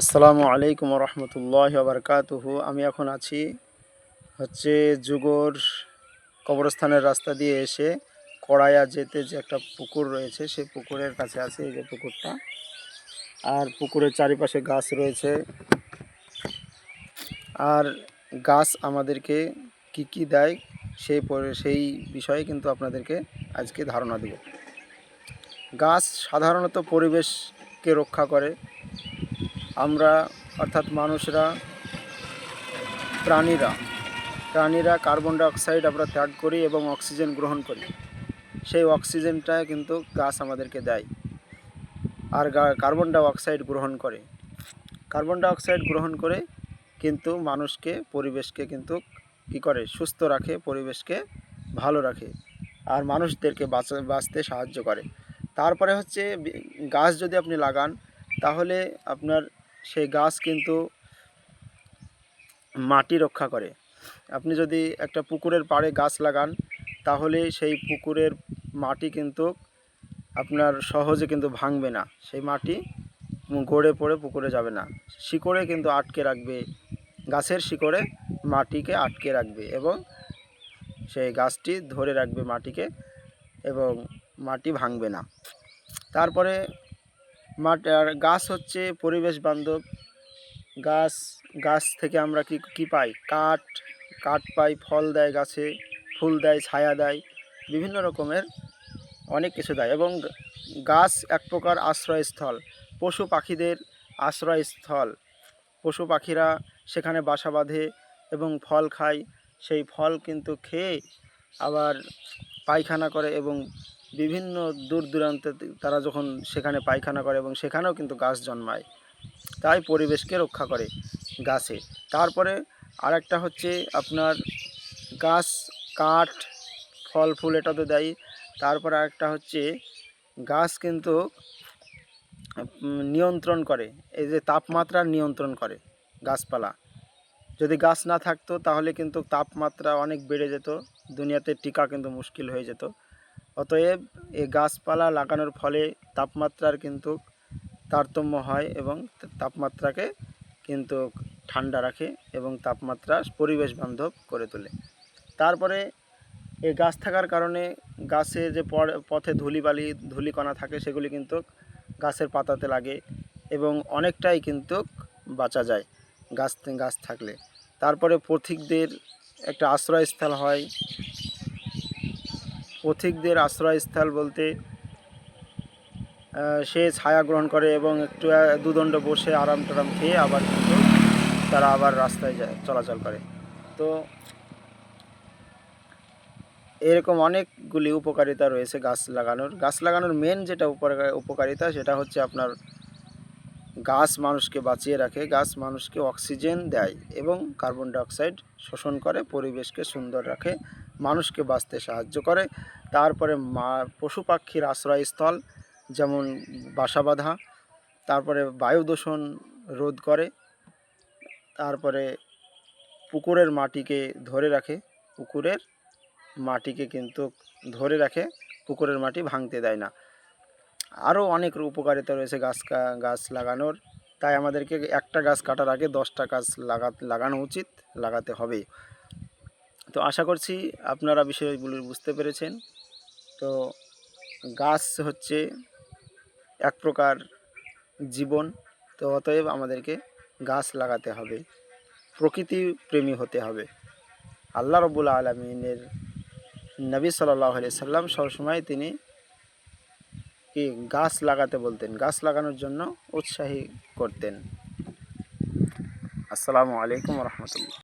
আসসালামু আলাইকুম রহমতুল্লাহ বারকাতুহু আমি এখন আছি হচ্ছে যুগর কবরস্থানের রাস্তা দিয়ে এসে কড়াইয়া যেতে যে একটা পুকুর রয়েছে, সেই পুকুরের কাছে আছে, এই যে পুকুরটা। আর পুকুরের চারিপাশে গাছ রয়েছে। আর গাছ আমাদেরকে কি কি দেয় সেই সেই বিষয়ে কিন্তু আপনাদেরকে আজকে ধারণা দেব। গাছ সাধারণত পরিবেশকে রক্ষা করে। আমরা, অর্থাৎ মানুষরা, প্রাণীরা প্রাণীরা কার্বন ডাইঅক্সাইড আমরা ত্যাগ করি এবং অক্সিজেন গ্রহণ করি। সেই অক্সিজেনটা কিন্তু গাছ আমাদেরকে দেয় আর কার্বন ডাইঅক্সাইড গ্রহণ করে। কার্বন ডাইঅক্সাইড গ্রহণ করে কিন্তু মানুষকে, পরিবেশকে কিন্তু কী করে? সুস্থ রাখে, পরিবেশকে ভালো রাখে আর মানুষদেরকে বাঁচা, বাঁচতে সাহায্য করে। তারপরে হচ্ছে, গাছ যদি আপনি লাগান, তাহলে আপনার সেই গাছ কিন্তু মাটি রক্ষা করে। আপনি যদি একটা পুকুরের পাড়ে গাছ লাগান, তাহলে সেই পুকুরের মাটি কিন্তু আপনার সহজে কিন্তু ভাঙবে না। সেই মাটি গড়ে পড়ে পুকুরে যাবে না। শিকড়ে কিন্তু আটকে রাখবে, গাছের শিকড়ে মাটিকে আটকে রাখবে এবং সেই গাছটি ধরে রাখবে মাটিকে এবং মাটি ভাঙবে না। তারপরে মাটি আর গাছ হচ্ছে পরিবেশ বান্ধব। গাছ গাছ থেকে আমরা কি কি পাই? কাঠ কাঠ পাই, ফল দেয় গাছে, ফুল দেয়, ছায়া দেয়, বিভিন্ন রকমের অনেক কিছু দেয় এবং গাছ এক প্রকার আশ্রয়স্থল। পশু পাখিদের আশ্রয়স্থল। পশু পাখিরা সেখানে বাসা বাঁধে এবং ফল খায়। সেই ফল কিন্তু খেয়ে আবার পায়খানা করে এবং বিভিন্ন দূর দূরান্তে তারা যখন সেখানে পায়খানা করে এবং সেখানেও কিন্তু গাছ জন্মায়, তাই পরিবেশকে রক্ষা করে গাছে। তারপরে আরেকটা হচ্ছে আপনার গাছ, কাঠ, ফল, ফুল এটা তো দেয়। তারপরে আরেকটা হচ্ছে গাছ কিন্তু নিয়ন্ত্রণ করে, এই যে তাপমাত্রা নিয়ন্ত্রণ করে গাছপালা। যদি গাছ না থাকতো তাহলে কিন্তু তাপমাত্রা অনেক বেড়ে যেত, দুনিয়াতে টিকা কিন্তু মুশকিল হয়ে যেত। অতএব এই গাছপালা লাগানোর ফলে তাপমাত্রার কিন্তু তারতম্য হয় এবং তাপমাত্রাকে কিন্তু ঠান্ডা রাখে এবং তাপমাত্রা পরিবেশ বান্ধব করে তোলে। তারপরে এই গাছ থাকার কারণে গাছে যে পথে ধুলিবালি, ধুলিকণা থাকে সেগুলি কিন্তু গাছের পাতাতে লাগে এবং অনেকটাই কিন্তু বাঁচা যায় গাছ গাছ থাকলে। তারপরে পথিকদের একটা আশ্রয়স্থল হয় পথিকদের আশ্রয়স্থল বলতে সে ছায়া গ্রহণ করে এবং একটু দুদণ্ড বসে আরাম টারাম খেয়ে আবার কিন্তু তারা আবার রাস্তায় যায়, চলাচল করে। তো এরকম অনেকগুলি উপকারিতা রয়েছে গাছ লাগানোর। গাছ লাগানোর মেন যেটা উপকার- উপকারিতা সেটা হচ্ছে আপনার গাছ মানুষকে বাঁচিয়ে রাখে, গাছ মানুষকে অক্সিজেন দেয় এবং কার্বন ডাইঅক্সাইড শোষণ করে, পরিবেশকে সুন্দর রাখে। মানুষকে বাঁচতে সাহায্য করে। তারপরে মা, পশু পাখির আশ্রয়স্থল, যেমন বাসা বাঁধা। তারপরে বায়ু দূষণ রোধ করে। তারপরে পুকুরের মাটিকে ধরে রাখে। পুকুরের মাটিকে কিন্তু ধরে রাখে। পুকুরের মাটি ভাঙতে দেয় না। আরও অনেক উপকারিতা রয়েছে গাছ গাছ লাগানোর। তাই আমাদেরকে একটা গাছ কাটার আগে দশটা গাছ লাগা, লাগানো উচিত, লাগাতে হবে। তো আশা করছি আপনারা বিষয়গুলি বুঝতে পেরেছেন। তো গাছ হচ্ছে এক প্রকার জীবন, তো অতএব আমাদেরকে গাছ লাগাতে হবে, প্রকৃতি প্রেমী হতে হবে। আল্লাহ রবুল আলমিনের নবী সাল্লাহ সাল্লাম সবসময় তিনি কি গাছ লাগাতে বলতেন, গাছ লাগানোর জন্য উৎসাহী করতেন। আসসালামু আলাইকুম রহমতুল্লাহ।